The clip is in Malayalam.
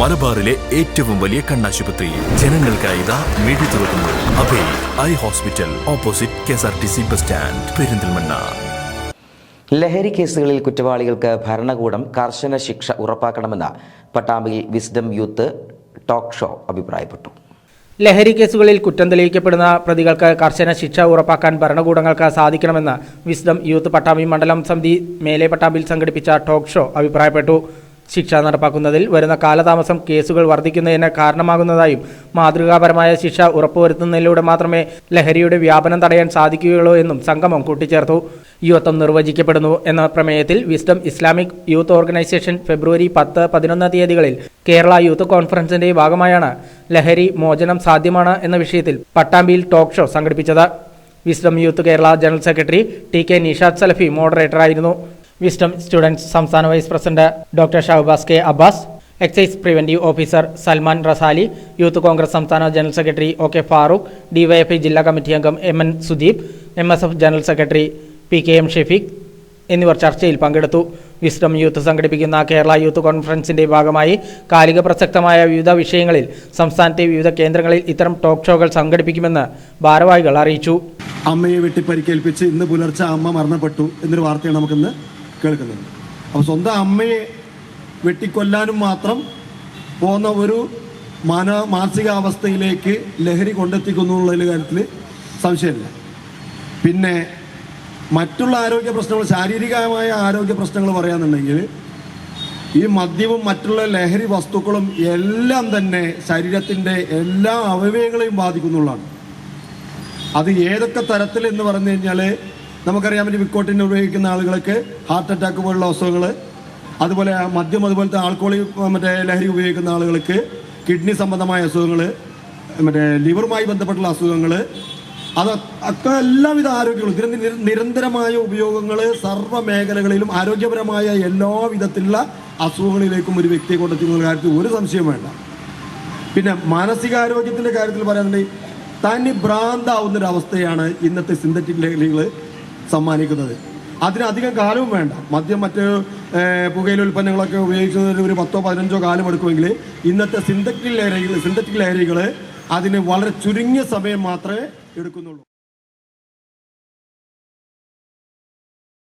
മലബാറിലെ ഏറ്റവും വലിയ കണ്ണാശുപത്രി. ജനങ്ങൾക്കായി ഇതാ മിഴി തുറക്കുന്നു. Abhay eye hospital opposite K S R T C bus stand Perinthalmanna. ലഹരി കേസുകളിൽ കുറ്റവാളികൾക്ക് ഭരണകൂടം കർശന ശിക്ഷ ഉറപ്പാക്കണമെന്ന് പട്ടാമ്പിയിൽ വിസ്ഡം യൂത്ത് ടോക്ക് ഷോ അഭിപ്രായപ്പെട്ടു. ലഹരി കേസുകളിൽ കുറ്റം തെളിയിക്കപ്പെടുന്ന പ്രതികൾക്ക് കർശന ശിക്ഷ ഉറപ്പാക്കാൻ ഭരണകൂടങ്ങൾക്ക് സാധിക്കണമെന്ന് വിസ്ഡം യൂത്ത് പട്ടാമ്പി മണ്ഡലം സമിതി മേലെ പട്ടാമ്പിൽ സംഘടിപ്പിച്ച ടോക്ക് ഷോ അഭിപ്രായപ്പെട്ടു. ശിക്ഷ നടപ്പാക്കുന്നതിൽ വരുന്ന കാലതാമസം കേസുകൾ വർദ്ധിക്കുന്നതിന് കാരണമാകുന്നതായും മാതൃകാപരമായ ശിക്ഷ ഉറപ്പുവരുത്തുന്നതിലൂടെ മാത്രമേ ലഹരിയുടെ വ്യാപനം തടയാൻ സാധിക്കുകയുള്ളൂ എന്നും സംഗമം കൂട്ടിച്ചേർത്തു. യുവത്വം നിർവചിക്കപ്പെടുന്നു എന്ന പ്രമേയത്തിൽ വിസ്ഡം ഇസ്ലാമിക് യൂത്ത് ഓർഗനൈസേഷൻ ഫെബ്രുവരി പത്ത് പതിനൊന്ന് തീയതികളിൽ കേരള യൂത്ത് കോൺഫറൻസിന്റെ ഭാഗമായാണ് ലഹരി മോചനം സാധ്യമാണ് എന്ന വിഷയത്തിൽ പട്ടാമ്പിയിൽ ടോക്ക് ഷോ സംഘടിപ്പിച്ചത്. Wisdom youth Kerala general secretary T K Nishad Salafi മോഡറേറ്ററായിരുന്നു wisdom students സംസ്ഥാന vice president doctor Shahabaz K Abbas excise preventive officer Salman Rasali youth Congress സംസ്ഥാന general secretary O K Farooq DYFI ജില്ലാ കമ്മിറ്റി അംഗം M N Sudeep M S F general secretary P K M Shefeeq എന്നിവർ ചർച്ചയിൽ പങ്കെടുത്തു. വിസ്ഡം യൂത്ത് സംഘടിപ്പിക്കുന്ന കേരള യൂത്ത് കോൺഫറൻസിന്റെ ഭാഗമായി കാലിക പ്രസക്തമായ വിവിധ വിഷയങ്ങളിൽ സംസ്ഥാനത്തെ വിവിധ കേന്ദ്രങ്ങളിൽ ഇത്തരം ടോക്ക് ഷോകൾ സംഘടിപ്പിക്കുമെന്ന് ഭാരവാഹികൾ അറിയിച്ചു. അമ്മയെ വെട്ടിപ്പരിക്കേൽപ്പിച്ച് ഇന്ന് പുലർച്ചെ അമ്മ മരണപ്പെട്ടു എന്നൊരു വാർത്തയാണ് നമുക്കിന്ന് കേൾക്കുന്നത് അപ്പോൾ സ്വന്തം അമ്മയെ വെട്ടിക്കൊല്ലാനും മാത്രം പോകുന്ന ഒരു മാന മാനസികാവസ്ഥയിലേക്ക് ലഹരി കൊണ്ടെത്തിക്കുന്നു എന്നുള്ള കാര്യത്തിൽ സംശയമില്ല. പിന്നെ മറ്റുള്ള ആരോഗ്യ പ്രശ്നങ്ങൾ ശാരീരികമായ ആരോഗ്യ പ്രശ്നങ്ങൾ പറയാന്നുണ്ടെങ്കിൽ ഈ മദ്യവും മറ്റുള്ള ലഹരി വസ്തുക്കളും എല്ലാം തന്നെ ശരീരത്തിന്റെ എല്ലാ അവയവങ്ങളെയും ബാധിക്കുന്നുള്ളതാണ്. അത് ഏതൊക്കെ തരത്തിൽ എന്ന് പറഞ്ഞു കഴിഞ്ഞാൽ നമുക്കറിയാൻ പറ്റും വിക്കോട്ടിന് ഉപയോഗിക്കുന്ന ആളുകൾക്ക് ഹാർട്ട് അറ്റാക്ക് പോലുള്ള അസുഖങ്ങൾ അതുപോലെ മദ്യം അതുപോലത്തെ ആൾക്കോളി മറ്റേ ലഹരി ഉപയോഗിക്കുന്ന ആളുകൾക്ക് കിഡ്നി സംബന്ധമായ അസുഖങ്ങൾ മറ്റേ ലിവറുമായി ബന്ധപ്പെട്ടുള്ള അസുഖങ്ങൾ അത് ഒക്കെ എല്ലാവിധ ആരോഗ്യങ്ങളും ഇതിന് നിരന്തരമായ ഉപയോഗങ്ങൾ സർവ മേഖലകളിലും ആരോഗ്യപരമായ എല്ലാ വിധത്തിലുള്ള അസുഖങ്ങളിലേക്കും ഒരു വ്യക്തിയെ കൊണ്ടെത്തിക്കുന്ന കാര്യത്തിൽ ഒരു സംശയം വേണ്ട. പിന്നെ മാനസികാരോഗ്യത്തിന്റെ കാര്യത്തിൽ പറയുന്നുണ്ടെങ്കിൽ തനി ഭ്രാന്താവുന്ന ഒരു അവസ്ഥയാണ് ഇന്നത്തെ സിന്തറ്റിക് ലഹരികൾ സമ്മാനിക്കുന്നത്. അതിനധികം കാലവും വേണ്ട. മദ്യം മറ്റ് പുകയില ഉൽപ്പന്നങ്ങളൊക്കെ ഉപയോഗിക്കുന്നതിന് ഒരു പത്തോ പതിനഞ്ചോ കാലം എടുക്കുമെങ്കിൽ ഇന്നത്തെ സിന്തറ്റിക് ലഹരികൾ സിന്തറ്റിക് ലഹരികൾ അതിന് വളരെ ചുരുങ്ങിയ സമയം മാത്രമേ എടുക്കുന്നുള്ളൂ.